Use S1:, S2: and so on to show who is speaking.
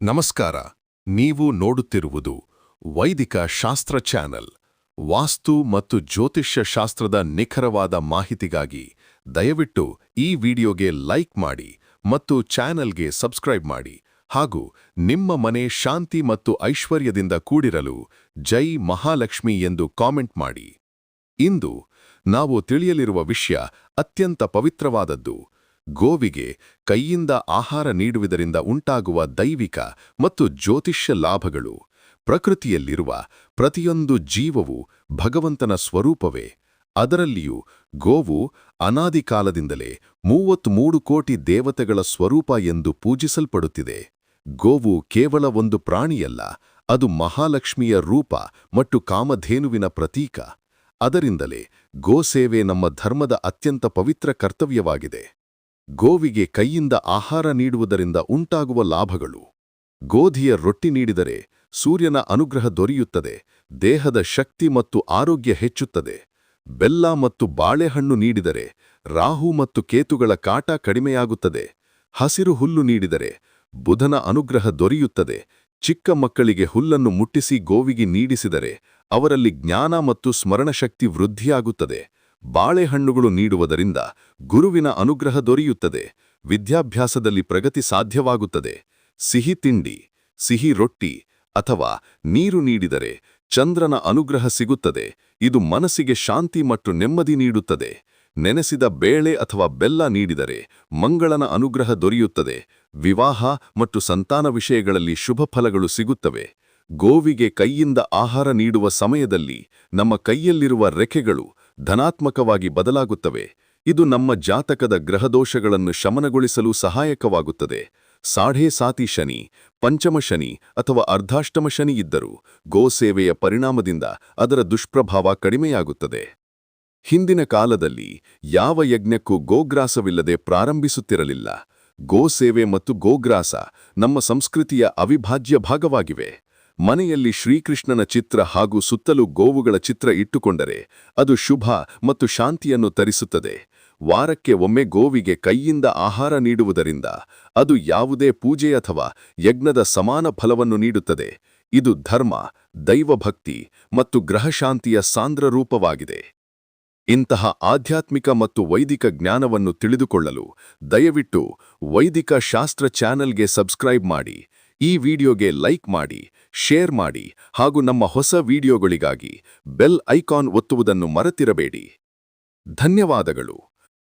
S1: ನಮಸ್ಕಾರ. ನೀವು ನೋಡುತ್ತಿರುವುದು ವೈದಿಕ ಶಾಸ್ತ್ರ ಚಾನೆಲ್. ವಾಸ್ತು ಮತ್ತು ಜ್ಯೋತಿಷ್ಯ ಶಾಸ್ತ್ರದ ನಿಖರವಾದ ಮಾಹಿತಿಗಾಗಿ ದಯವಿಟ್ಟು ಈ ವಿಡಿಯೋಗೆ ಲೈಕ್ ಮಾಡಿ ಮತ್ತು ಚಾನೆಲ್ಗೆ ಸಬ್ಸ್ಕ್ರೈಬ್ ಮಾಡಿ. ಹಾಗೂ ನಿಮ್ಮ ಮನೆ ಶಾಂತಿ ಮತ್ತು ಐಶ್ವರ್ಯದಿಂದ ಕೂಡಿರಲು ಜೈ ಮಹಾಲಕ್ಷ್ಮಿ ಎಂದು ಕಾಮೆಂಟ್ ಮಾಡಿ. ಇಂದು ನಾವು ತಿಳಿಯಲಿರುವ ವಿಷಯ ಅತ್ಯಂತ ಪವಿತ್ರವಾದದ್ದು. ಗೋವಿಗೆ ಕೈಯಿಂದ ಆಹಾರ ನೀಡುವುದರಿಂದ ಉಂಟಾಗುವ ದೈವಿಕ ಮತ್ತು ಜ್ಯೋತಿಷ್ಯ ಲಾಭಗಳು. ಪ್ರಕೃತಿಯಲ್ಲಿರುವ ಪ್ರತಿಯೊಂದು ಜೀವವು ಭಗವಂತನ ಸ್ವರೂಪವೇ. ಅದರಲ್ಲಿಯೂ ಗೋವು ಅನಾದಿ ಕಾಲದಿಂದಲೇ ಮೂವತ್ಮೂರು ಕೋಟಿ ದೇವತೆಗಳ ಸ್ವರೂಪ ಎಂದು ಪೂಜಿಸಲ್ಪಡುತ್ತಿದೆ. ಗೋವು ಕೇವಲ ಒಂದು ಪ್ರಾಣಿಯಲ್ಲ, ಅದು ಮಹಾಲಕ್ಷ್ಮಿಯ ರೂಪ ಮತ್ತು ಕಾಮಧೇನುವಿನ ಪ್ರತೀಕ. ಅದರಿಂದಲೇ ಗೋಸೇವೆ ನಮ್ಮ ಧರ್ಮದ ಅತ್ಯಂತ ಪವಿತ್ರ ಕರ್ತವ್ಯವಾಗಿದೆ. ಗೋವಿಗೆ ಕೈಯಿಂದ ಆಹಾರ ನೀಡುವುದರಿಂದ ಉಂಟಾಗುವ ಲಾಭಗಳು. ಗೋಧಿಯ ರೊಟ್ಟಿ ನೀಡಿದರೆ ಸೂರ್ಯನ ಅನುಗ್ರಹ ದೊರೆಯುತ್ತದೆ, ದೇಹದ ಶಕ್ತಿ ಮತ್ತು ಆರೋಗ್ಯ ಹೆಚ್ಚುತ್ತದೆ. ಬೆಲ್ಲ ಮತ್ತು ಬಾಳೆಹಣ್ಣು ನೀಡಿದರೆ ರಾಹು ಮತ್ತು ಕೇತುಗಳ ಕಾಟ ಕಡಿಮೆಯಾಗುತ್ತದೆ. ಹಸಿರು ಹುಲ್ಲು ನೀಡಿದರೆ ಬುಧನ ಅನುಗ್ರಹ ದೊರೆಯುತ್ತದೆ. ಚಿಕ್ಕ ಮಕ್ಕಳಿಗೆ ಹುಲ್ಲನ್ನು ಮುಟ್ಟಿಸಿ ಗೋವಿಗೆ ನೀಡಿಸಿದರೆ ಅವರಲ್ಲಿ ಜ್ಞಾನ ಮತ್ತು ಸ್ಮರಣಶಕ್ತಿ ವೃದ್ಧಿಯಾಗುತ್ತದೆ. ಬಾಳೆಹಣ್ಣುಗಳು ನೀಡುವುದರಿಂದ ಗುರುವಿನ ಅನುಗ್ರಹ ದೊರೆಯುತ್ತದೆ, ವಿದ್ಯಾಭ್ಯಾಸದಲ್ಲಿ ಪ್ರಗತಿ ಸಾಧ್ಯವಾಗುತ್ತದೆ. ಸಿಹಿ ತಿಂಡಿ, ಸಿಹಿ ರೊಟ್ಟಿ ಅಥವಾ ನೀರು ನೀಡಿದರೆ ಚಂದ್ರನ ಅನುಗ್ರಹ ಸಿಗುತ್ತದೆ, ಇದು ಮನಸ್ಸಿಗೆ ಶಾಂತಿ ಮತ್ತು ನೆಮ್ಮದಿ ನೀಡುತ್ತದೆ. ನೆನೆಸಿದ ಬೇಳೆ ಅಥವಾ ಬೆಲ್ಲ ನೀಡಿದರೆ ಮಂಗಳನ ಅನುಗ್ರಹ ದೊರೆಯುತ್ತದೆ, ವಿವಾಹ ಮತ್ತು ಸಂತಾನ ವಿಷಯಗಳಲ್ಲಿ ಶುಭ ಫಲಗಳು ಸಿಗುತ್ತವೆ. ಗೋವಿಗೆ ಕೈಯಿಂದ ಆಹಾರ ನೀಡುವ ಸಮಯದಲ್ಲಿ ನಮ್ಮ ಕೈಯಲ್ಲಿರುವ ರೆಕ್ಕೆಗಳು ಧನಾತ್ಮಕವಾಗಿ ಬದಲಾಗುತ್ತವೆ. ಇದು ನಮ್ಮ ಜಾತಕದ ಗ್ರಹದೋಷಗಳನ್ನು ಶಮನಗೊಳಿಸಲು ಸಹಾಯಕವಾಗುತ್ತದೆ. ಸಾಢೇ ಸಾತಿ ಶನಿ, ಪಂಚಮ ಶನಿ ಅಥವಾ ಅರ್ಧಾಷ್ಟಮ ಶನಿ ಇದ್ದರೂ ಗೋಸೇವೆಯ ಪರಿಣಾಮದಿಂದ ಅದರ ದುಷ್ಪ್ರಭಾವ ಕಡಿಮೆಯಾಗುತ್ತದೆ. ಹಿಂದಿನ ಕಾಲದಲ್ಲಿ ಯಾವ ಯಜ್ಞಕ್ಕೂ ಗೋಗ್ರಾಸವಿಲ್ಲದೆ ಪ್ರಾರಂಭಿಸುತ್ತಿರಲಿಲ್ಲ. ಗೋಸೇವೆ ಮತ್ತು ಗೋಗ್ರಾಸ ನಮ್ಮ ಸಂಸ್ಕೃತಿಯ ಅವಿಭಾಜ್ಯ ಭಾಗವಾಗಿವೆ. ಮನೆಯಲ್ಲಿ ಶ್ರೀಕೃಷ್ಣನ ಚಿತ್ರ ಹಾಗೂ ಸುತ್ತಲೂ ಗೋವುಗಳ ಚಿತ್ರ ಇಟ್ಟುಕೊಂಡರೆ ಅದು ಶುಭ ಮತ್ತು ಶಾಂತಿಯನ್ನು ತರಿಸುತ್ತದೆ. ವಾರಕ್ಕೆ ಒಮ್ಮೆ ಗೋವಿಗೆ ಕೈಯಿಂದ ಆಹಾರ ನೀಡುವುದರಿಂದ ಅದು ಯಾವುದೇ ಪೂಜೆ ಅಥವಾ ಯಜ್ಞದ ಸಮಾನ ಫಲವನ್ನು ನೀಡುತ್ತದೆ. ಇದು ಧರ್ಮ, ದೈವಭಕ್ತಿ ಮತ್ತು ಗ್ರಹಶಾಂತಿಯ ಸಾಂದ್ರ ರೂಪವಾಗಿದೆ. ಇಂತಹ ಆಧ್ಯಾತ್ಮಿಕ ಮತ್ತು ವೈದಿಕ ಜ್ಞಾನವನ್ನು ತಿಳಿದುಕೊಳ್ಳಲು ದಯವಿಟ್ಟು ವೈದಿಕ ಶಾಸ್ತ್ರ ಚಾನೆಲ್ಗೆ ಸಬ್ಸ್ಕ್ರೈಬ್ ಮಾಡಿ. ಈ ವಿಡಿಯೋಗೆ ಲೈಕ್ ಮಾಡಿ, ಶೇರ್ ಮಾಡಿ ಹಾಗೂ ನಮ್ಮ ಹೊಸ ವಿಡಿಯೋಗಳಿಗಾಗಿ ಬೆಲ್ ಐಕಾನ್ ಒತ್ತುವುದನ್ನು ಮರೆತಿರಬೇಡಿ. ಧನ್ಯವಾದಗಳು.